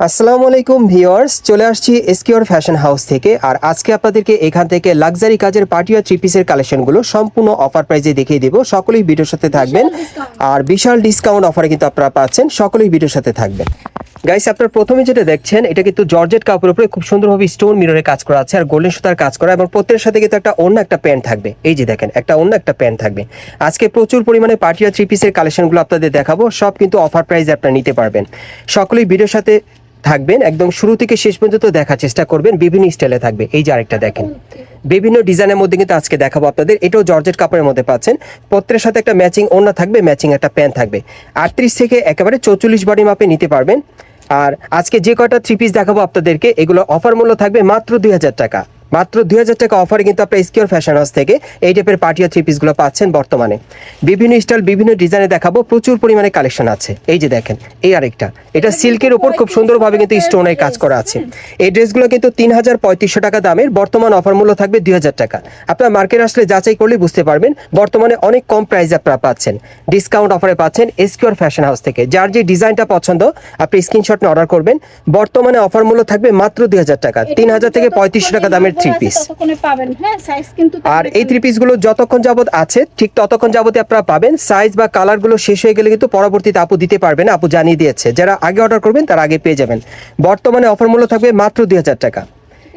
আসসালামু আলাইকুম ভিউয়ার্স চলে আসছি এসকিওর ফ্যাশন হাউস থেকে। আর আজকে আপনাদেরকে এখান থেকে লাক্সারি কাজের পার্টিয়া থ্রি পিসের কালেকশনগুলো সম্পূর্ণ অফার প্রাইজে দেখিয়ে দিব। সকলেই ভিডিওর সাথে থাকবেন। আর বিশাল ডিসকাউন্ট অফারে কিন্তু আপনারা পাচ্ছেন। সকলেই ভিডিওর সাথে থাকবেন। গাইস আপনার প্রথমে যেটা দেখছেন এটা কিন্তু জর্জেট কাপড়ের উপরে খুব সুন্দরভাবে স্টোন মিররে কাজ করা আছে আর গোল্ডেন সুতার কাজ করা এবং প্রত্যেকের সাথে কিন্তু একটা অন্য একটা প্যান্ট থাকবে। এই যে দেখেন একটা অন্য একটা প্যান্ট থাকবে। আজকে প্রচুর পরিমাণে পার্টিয়া থ্রি পিসের কালেকশনগুলো আপনাদের দেখাবো। সব কিন্তু অফার প্রাইসে আপনারা নিতে পারবেন। সকলেই ভিডিওর সাথে থাকবেন, একদম শুরু থেকে শেষ পর্যন্ত দেখার চেষ্টা করবেন, বিভিন্ন স্টাইলে থাকবে। এই যে আরেকটা দেখেন। বিভিন্ন ডিজাইনের মধ্যে কিন্তু আজকে দেখাবো আপনাদের। এটাও জর্জেট কাপড়ের মধ্যে পাচ্ছেন। পত্রের সাথে একটা ম্যাচিং ওড়না থাকবে, ম্যাচিং একটা প্যান্ট থাকবে। আটত্রিশ থেকে একেবারে চৌচল্লিশ বডি মাপে নিতে পারবেন। আর আজকে যে কয়টা থ্রি পিস দেখাবো আপনাদেরকে, এগুলো অফার মূল্য থাকবে মাত্র দুই হাজার টাকা। মাত্র দুই হাজার টাকা অফারে কিন্তু আপনার স্কিওর ফ্যাশন হাউস থেকে এই টাইপের পার্টিয়া থ্রি পিসগুলো পাচ্ছেন বর্তমানে। বিভিন্ন স্টাইল বিভিন্ন ডিজাইনে দেখাবো, প্রচুর পরিমাণে কালেকশন আছে। এই যে দেখেন, এই আরেকটা। এটা সিল্কের উপর খুব সুন্দরভাবে কিন্তু স্টোনের কাজ করা আছে। এই ড্রেসগুলো কিন্তু তিন হাজার পঁয়ত্রিশশো টাকা দামের, বর্তমান অফার মূল্য থাকবে দুই হাজার টাকা। আপনার মার্কেট আসলে যাচাই করলে বুঝতে পারবেন, বর্তমানে অনেক কম প্রাইসে আপনারা পাচ্ছেন। ডিসকাউন্ট অফারে পাচ্ছেন এসকিওর ফ্যাশন হাউস থেকে। যার যে ডিজাইনটা পছন্দ, আপনি স্ক্রিনশট অর্ডার করবেন। বর্তমানে অফার মূল্য থাকবে মাত্র দুই হাজার টাকা, তিন হাজার থেকে পঁয়ত্রিশশো টাকা দামের থ্রি পিস পাবেন। হ্যাঁ সাইজ কিন্তু আর এই থ্রি পিসগুলো যতক্ষণ যাবত আছে ঠিক ততক্ষণ যাবতে আপনারা পাবেন। সাইজ বা কালারগুলো শেষ হয়ে গেলে কিন্তু পরবর্তীতে আপু দিতে পারবেন আপু জানিয়ে দিয়েছে। যারা আগে অর্ডার করবেন তারা আগে পেয়ে যাবেন। বর্তমানে অফার মূল্য থাকবে মাত্র দুই হাজার টাকা।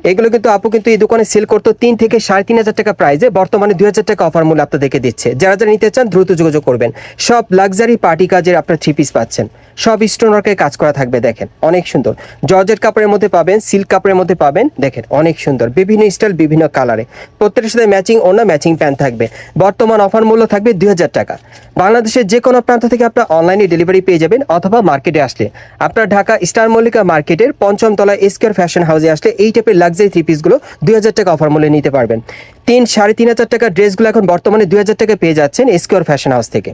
এগুলো কিন্তু আপু কিন্তু এই দোকানে সেল করতো তিন থেকে সাড়ে তিন হাজার টাকা প্রাইসে বর্তমানে দুই হাজার টাকা অফার মূল্য আপনাদেরকে দিচ্ছে। যারা যারা নিতে চান দ্রুত যোগাযোগ করবেন। সব লাক্সারি পার্টি কাজের আপনার থ্রি পিস পাচ্ছেন। সব স্টোন ওয়ার্কের কাজ করা থাকবে, দেখেন। অনেক সুন্দর। জর্জেট কাপড়ের মধ্যে পাবেন সিল্ক কাপড়ের মধ্যে পাবেন, দেখেন, অনেক সুন্দর। বিভিন্ন স্টাইল বিভিন্ন কালারে প্রত্যেকের সাথে ম্যাচিং ওনা ম্যাচিং প্যান্ট থাকবে। বর্তমান অফার মূল্য থাকবে দুই হাজার টাকা। বাংলাদেশের যে কোনো প্রান্ত থেকে আপনার অনলাইনে ডেলিভারি পেয়ে যাবেন অথবা মার্কেটে আসলে। আপনার ঢাকা স্টার মল্লিকা মার্কেটের পঞ্চম তলায় এসকের ফ্যাশন হাউসে আসলে এই টাইপের লাক্সারি থ্রি পিসগুলো দুই হাজার টাকা অফার মূল্যে নিতে পারবেন। তিন, সাড়ে তিন হাজার টাকা ড্রেসগুলো এখন বর্তমানে দুই হাজার টাকা পেয়ে যাচ্ছেন এসকিওর ফ্যাশন হাউস থেকে।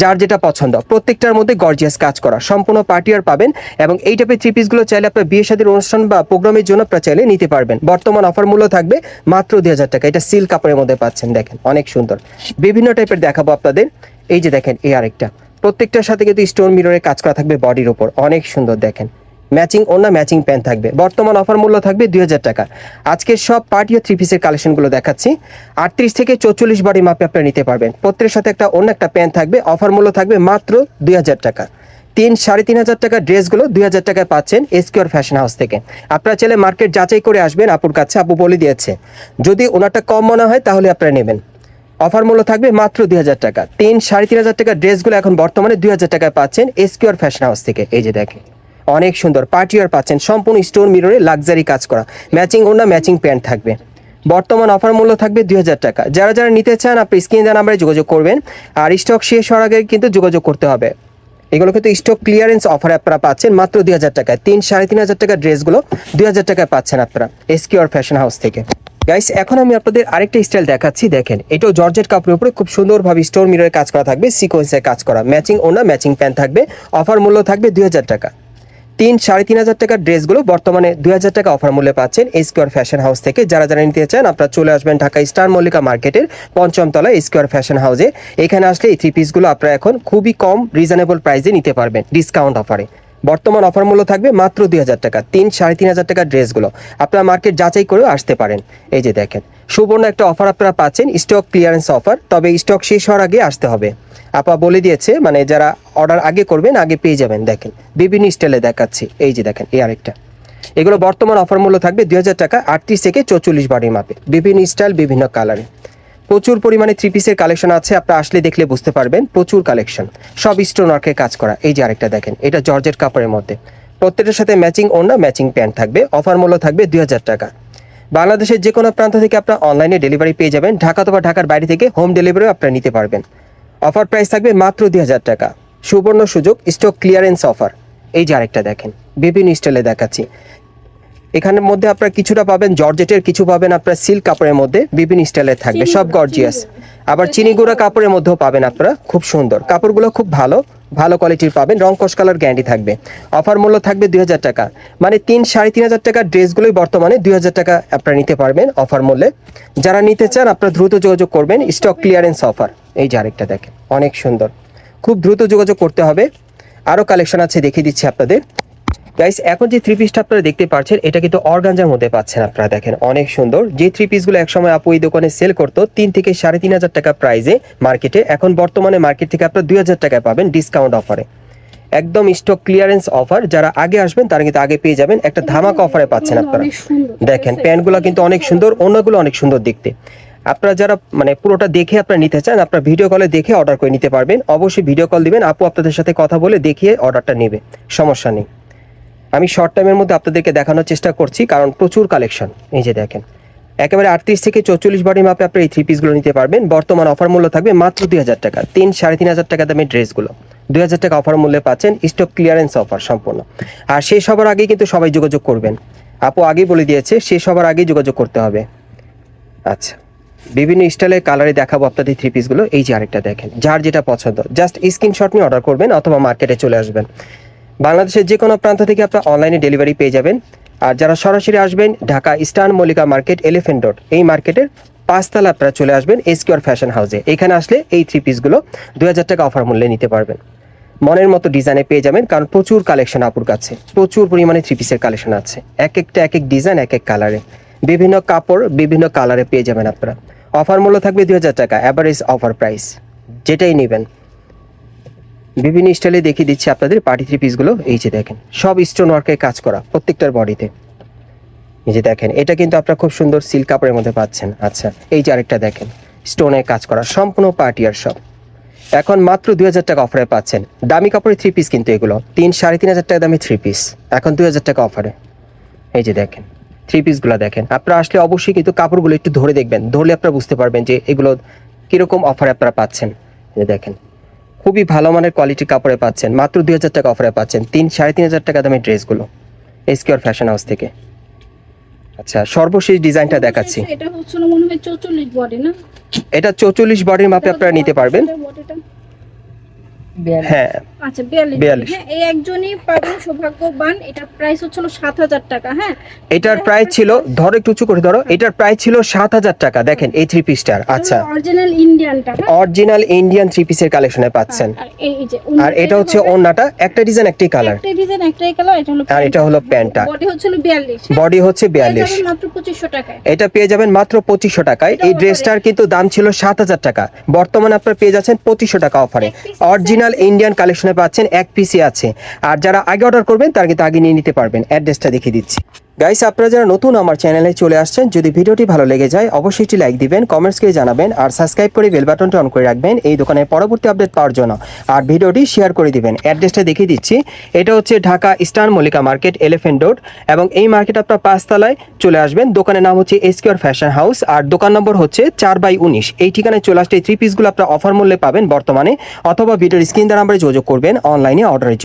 যার যেটা পছন্দ, প্রত্যেকটার মধ্যে গর্জিয়াস কাজ করা, সম্পূর্ণ পার্টি আর পাবেন এবং এই টাইপের থ্রি পিসগুলো চাইলে আপনার বিয়ে শাদীর অনুষ্ঠান বা প্রোগ্রামের জন্য আপনারা চাইলে নিতে পারবেন। বর্তমান অফার মূল্য থাকবে মাত্র দুই হাজার টাকা। এটা সিল্ক কাপড়ের মধ্যে পাচ্ছেন, দেখেন, অনেক সুন্দর। বিভিন্ন টাইপের দেখাবো আপনাদের। এই যে দেখেন, এই আরেকটা। প্রত্যেকটার সাথে কিন্তু স্টোন মিররে কাজ করা থাকবে বডির ওপর অনেক সুন্দর, দেখেন। ম্যাচিং ওনা ম্যাচিং প্যান্ট থাকবে। বর্তমান অফার মূল্য থাকবে দুই হাজার টাকা। আজকে সব পার্টি ও থ্রি পিসের কালেকশনগুলো দেখাচ্ছি। আটত্রিশ থেকে চৌচল্লিশ বডি মাপে আপনারা নিতে পারবেন। প্রত্যেকের সাথে একটা অন্য একটা প্যান্ট থাকবে। অফার মূল্য থাকবে মাত্র দুই হাজার টাকা। তিন, সাড়ে তিন হাজার টাকা ড্রেসগুলো দুই হাজার টাকায় পাচ্ছেন এসকিউর ফ্যাশন হাউস থেকে। আপনারা চাইলে মার্কেট যাচাই করে আসবেন। আপুর কাছে আপু বলে দিয়েছে। যদি ওনারটা কম মনে হয় তাহলে আপনারা নেবেন। অফার মূল্য থাকবে মাত্র দুই হাজার টাকা। তিন, সাড়ে তিন হাজার টাকা ড্রেসগুলো এখন বর্তমানে দুই হাজার টাকায় পাচ্ছেন এসকিউর ফ্যাশন হাউস থেকে। এই যে দেখেন। অনেক সুন্দর। পার্টিওয়ার পাচ্ছেন। সম্পূর্ণ স্টোন মিররে লাক্সারি কাজ করা। ম্যাচিং ওনা ম্যাচিং প্যান্ট থাকবে। বর্তমান অফার মূল্য থাকবে দুই হাজার টাকা। যারা যারা নিতে চান, আপনি স্ক্রিন দেওয়া নাম্বারে যোগাযোগ করবেন। আর স্টক শেষ হওয়ার আগে কিন্তু যোগাযোগ করতে হবে। এগুলো কিন্তু স্টক ক্লিয়ারেন্স অফারে আপনারা পাচ্ছেন মাত্র দুই হাজার টাকায়। তিন, সাড়ে তিন হাজার টাকা ড্রেসগুলো দুই হাজার টাকায় পাচ্ছেন আপনারা এসকিউর ফ্যাশন হাউস থেকে। গাইস, এখন আমি আপনাদের আরেকটা স্টাইল দেখাচ্ছি। দেখেন, এটাও জর্জেট কাপড়ের উপরে খুব সুন্দরভাবে স্টোর মিররের কাজ করা থাকবে সিকোয়েন্সের কাজ করা। ম্যাচিং ওনা ম্যাচিং প্যান্ট থাকবে। অফার মূল্য থাকবে দুই হাজার টাকা। তিন, সাড়ে তিন হাজার টাকার ড্রেসগুলো বর্তমানে দুই হাজার টাকা অফার মূল্যে পাচ্ছেন স্কোয়ার ফ্যাশন হাউস থেকে। যারা যারা নিতে চান, আপনারা চলে আসবেন ঢাকা স্টার মল্লিকা মার্কেটের পঞ্চম তলা স্কোয়ার ফ্যাশন হাউসে এখানে আসলে এই থ্রি পিসগুলো আপনারা এখন খুবই কম রিজনেবল প্রাইসে নিতে পারবেন ডিসকাউন্ট অফারে বর্তমান অফার মূল্য থাকবে মাত্র দুই হাজার টাকা, তিন, সাড়ে তিন হাজার টাকার ড্রেসগুলো। আপনারা মার্কেট যাচাই করেও আসতে পারেন। এই যে দেখেন, সুবর্ণ একটা অফার আপনারা পাচ্ছেন স্টক ক্লিয়ারেন্স অফার তবে স্টক শেষ হওয়ার আগে আসতে হবে। আপা বলে দিয়েছে মানে যারা অর্ডার আগে করবেন, আগে পেয়ে যাবেন, দেখেন। বিভিন্ন স্টাইলে দেখাচ্ছি। এই যে দেখেন, এই আরেকটা। এগুলো বর্তমান অফার মূল্য থাকবে দুই হাজার টাকা, আটত্রিশ থেকে চৌচল্লিশ বাড়ির মাপে। বিভিন্ন স্টাইল বিভিন্ন কালারে প্রচুর পরিমাণে থ্রি পিসের কালেকশন আছে আপনারা আসলে দেখলে বুঝতে পারবেন, প্রচুর কালেকশন সব স্টোন কাজ করা। এই যে আরেকটা দেখেন, এটা জর্জেট কাপড়ের মধ্যে। প্রত্যেকটার সাথে ম্যাচিং ওড়না ম্যাচিং প্যান্ট থাকবে অফার মূল্য থাকবে দুই হাজার টাকা। বাংলাদেশের যে কোনো প্রান্ত থেকে আপনারা অনলাইনে ডেলিভারি পেয়ে যাবেন, ঢাকা অথবা ঢাকার বাইরে থেকে হোম ডেলিভারিও আপনারা নিতে পারবেন। অফার প্রাইস থাকবে মাত্র দুই হাজার টাকা। সুবর্ণ সুযোগ স্টক ক্লিয়ারেন্স অফার এই যে আরেকটা দেখেন, বিভিন্ন স্টাইলে দেখাচ্ছি। এখানের মধ্যে আপনারা কিছুটা পাবেন জর্জেটের কিছু পাবেন আপনারা সিল্ক কাপড়ের মধ্যে বিভিন্ন স্টাইলের থাকবে সব গর্জিয়াস আবার চিনিগুড়া কাপড়ের মধ্যেও পাবেন আপনারা খুব সুন্দর। কাপড়গুলো খুব ভালো ভালো কোয়ালিটির পাবেন রং কস কালার গ্যারান্টি থাকবে। অফার মূল্য থাকবে দুই হাজার টাকা। মানে তিন সাড়ে তিন হাজার টাকার ড্রেসগুলোই বর্তমানে দুই হাজার টাকা আপনারা নিতে পারবেন অফার মূল্যে। যারা নিতে চান আপনারা দ্রুত যোগাযোগ করবেন স্টক ক্লিয়ারেন্স অফার এই যে আরেকটা দেখেন অনেক সুন্দর। খুব দ্রুত যোগাযোগ করতে হবে। আরও কালেকশন আছে দেখিয়ে দিচ্ছি আপনাদের। গাইস এখন যে থ্রি পিসটা আপনারা দেখতে পাচ্ছেন এটা কিন্তু অর্গানজার মধ্যে পাচ্ছেন আপনারা দেখেন অনেক সুন্দর। যে থ্রি পিসগুলো একসময় আপু এই দোকানে সেল করতো তিন থেকে সাড়ে তিন হাজার টাকা প্রাইসে মার্কেটে এখন বর্তমানে মার্কেট থেকে আপনারা দুই হাজার টাকায় পাবেন ডিসকাউন্ট অফারে একদম স্টক ক্লিয়ারেন্স অফার যারা আগে আসবেন তারা কিন্তু আগে পেয়ে যাবেন একটা ধামাকা অফারে পাচ্ছেন আপনারা। দেখেন প্যান্টগুলো কিন্তু অনেক সুন্দর অন্যগুলো অনেক সুন্দর দেখতে। আপনারা যারা মানে পুরোটা দেখে আপনারা নিতে চান আপনারা ভিডিও কলে দেখে অর্ডার করে নিতে পারবেন। অবশ্যই ভিডিও কল দিবেন আপু আপনাদের সাথে কথা বলে দেখিয়ে অর্ডারটা নেবে সমস্যা নেই। আমি শর্ট টাইমের মধ্যে আপনাদেরকে দেখানোর চেষ্টা করছি, কারণ প্রচুর কালেকশন এই যে দেখেন, একেবারে আটত্রিশ থেকে চৌচল্লিশ বডি মাপে আপনি এই থ্রি পিসগুলো নিতে পারবেন। বর্তমান অফার মূল্য থাকবে মাত্র দুই হাজার টাকা, তিন, সাড়ে তিন হাজার টাকা দামের ড্রেসগুলো দুই হাজার টাকা অফার মূল্যে পাচ্ছেন স্টক ক্লিয়ারেন্স অফার সম্পূর্ণ। আর শেষ হবার আগে কিন্তু সবাই যোগাযোগ করবেন। আপু আগেই বলে দিয়েছে, শেষ হবার আগেই যোগাযোগ করতে হবে। আচ্ছা বিভিন্ন স্টাইলের কালারে দেখাবো আপনাদের থ্রি পিসগুলো এই যে আরেকটা দেখেন, যার যেটা পছন্দ জাস্ট স্ক্রিনশট নিয়ে অর্ডার করবেন অথবা মার্কেটে চলে আসবেন। বাংলাদেশের যে কোনো প্রান্ত থেকে আপনার অনলাইনে ডেলিভারি পেয়ে যাবেন। আর যারা সরাসরি আসবেন, Dhaka eastern Mallika market, elephant road, এই মার্কেটের পাঁচতলা আপনারা চলে আসবেন এসকিউর ফ্যাশন হাউসে। এখানে আসলে এই থ্রি পিসগুলো দুই হাজার টাকা অফার মূল্যে নিতে পারবেন। মনের মতো ডিজাইনে পেয়ে যাবেন, কারণ প্রচুর কালেকশন আপুর কাছে, প্রচুর পরিমাণে থ্রি পিসের কালেকশন আছে। এক একটা, এক এক ডিজাইন, এক এক কালারে। বিভিন্ন কাপড়, বিভিন্ন কালারে পেয়ে যাবেন আপনারা। অফার মূল্য থাকবে দুই হাজার টাকা অ্যাভারেজ অফার প্রাইস যেটাই নেবেন। বিভিন্ন স্টাইলে দেখিয়ে দিচ্ছি আপনাদের পার্টি থ্রি পিসগুলো এই যে দেখেন, সব স্টোন ওয়ার্কের কাজ করা প্রত্যেকটার বডিতে এই যে দেখেন, এটা কিন্তু আপনারা খুব সুন্দর সিল্ক কাপড়ের মধ্যে পাচ্ছেন। আচ্ছা এই যে আরেকটা দেখেন স্টোনের কাজ করা, সম্পূর্ণ পার্টি আর সব। এখন মাত্র দুই হাজার টাকা অফারে পাচ্ছেন। দামি কাপড়ের থ্রি পিস কিন্তু এগুলো। তিন, সাড়ে তিন হাজার টাকা দামি থ্রি পিস এখন দুই হাজার টাকা অফারে এই যে দেখেন থ্রি পিসগুলো দেখেন। আপনারা আসলে অবশ্যই কিন্তু কাপড়গুলো একটু ধরে দেখবেন। ধরলে আপনারা বুঝতে পারবেন যে এগুলো কীরকম অফারে আপনারা পাচ্ছেন। এই যে দেখেন খুবই ভালো মানের কোয়ালিটির কাপড়ে পাচ্ছেন। মাত্র দুই হাজার টাকা অফারে পাচ্ছেন। তিন সাড়ে তিন হাজার টাকা দামের ড্রেসগুলো। এসকিউর ফ্যাশন হাউস থেকে। আচ্ছা সর্বশেষ ডিজাইনটা দেখাচ্ছি। এটা হচ্ছিল মনে হয় চৌচল্লিশ বডি না? এটা চৌচল্লিশ বডির মাপে আপনারা নিতে পারবেন। হ্যাঁ। আচ্ছা বিয়াল্লিশ। 42 হ্যাঁ এই একজনই পাবেন সৌভাগ্যবান এটার প্রাইস হচ্ছিল সাত হাজার টাকা হ্যাঁ? এটার প্রাইস ছিল ধরো একটু উঁচু করে ধরো এটার প্রাইস ছিল সাত হাজার টাকা দেখেন এই থ্রি পিসটার আচ্ছা। অরিজিনাল ইন্ডিয়ানটা হ্যাঁ? অরিজিনাল ইন্ডিয়ান থ্রি পিসের কালেকশনে পাচ্ছেন। আর এটা হচ্ছে ওন্নাটা একটা ডিজাইন একটি কালার একটা ডিজাইন একটাই কালার এটা হলো আর এটা হলো প্যান্টটা। বডি হচ্ছিল বিয়াল্লিশ বডি হচ্ছে বিয়াল্লিশ। মাত্র পঁচিশশো টাকায়। এটা পেয়ে যাবেন মাত্র পঁচিশশো টাকায়। এই ড্রেসটার কিন্তু দাম ছিল সাত হাজার টাকা। বর্তমানে আপনারা পেয়ে যাচ্ছেন পঁচিশশো টাকা অফারে অরিজিনাল ইন্ডিয়ান কালেকশনে পাচ্ছেন এক পিসি আছে। আর যারা আগে অর্ডার করবেন, তারা কিন্তু আগে নিয়ে নিতে পারবেন। অ্যাড্রেসটা দেখিয়ে দিচ্ছি। গাইস আপনারা যারা নতুন আমার চ্যানেলে চলে আসছেন, যদি ভিডিওটি ভালো লেগে যায়, অবশ্যই একটি লাইক দিবেন কমেন্টস করে জানাবেন, আর সাবস্ক্রাইব করে বেল বাটনটি অন করে রাখবেন। এই দোকানের পরবর্তী আপডেট পাওয়ার জন্য। আর ভিডিওটি শেয়ার করে দিবেন। অ্যাড্রেসটা দেখিয়ে দিচ্ছি। এটা হচ্ছে Dhaka eastern Mallika market elephant road এবং এই মার্কেট আপনার পাঁচতলায় চলে আসবেন। দোকানের নাম হচ্ছে এসকিউর ফ্যাশন হাউস আর দোকান নম্বর হচ্ছে চার বাই উনিশ। এই ঠিকানায় চলে আসতে এই থ্রি পিসগুলো আপনার অফার মূল্যে পাবেন বর্তমানে, অথবা ভিডিওর স্ক্রিন দ্বারা আমরা যোগাযোগ করবেন অনলাইনে অর্ডারের।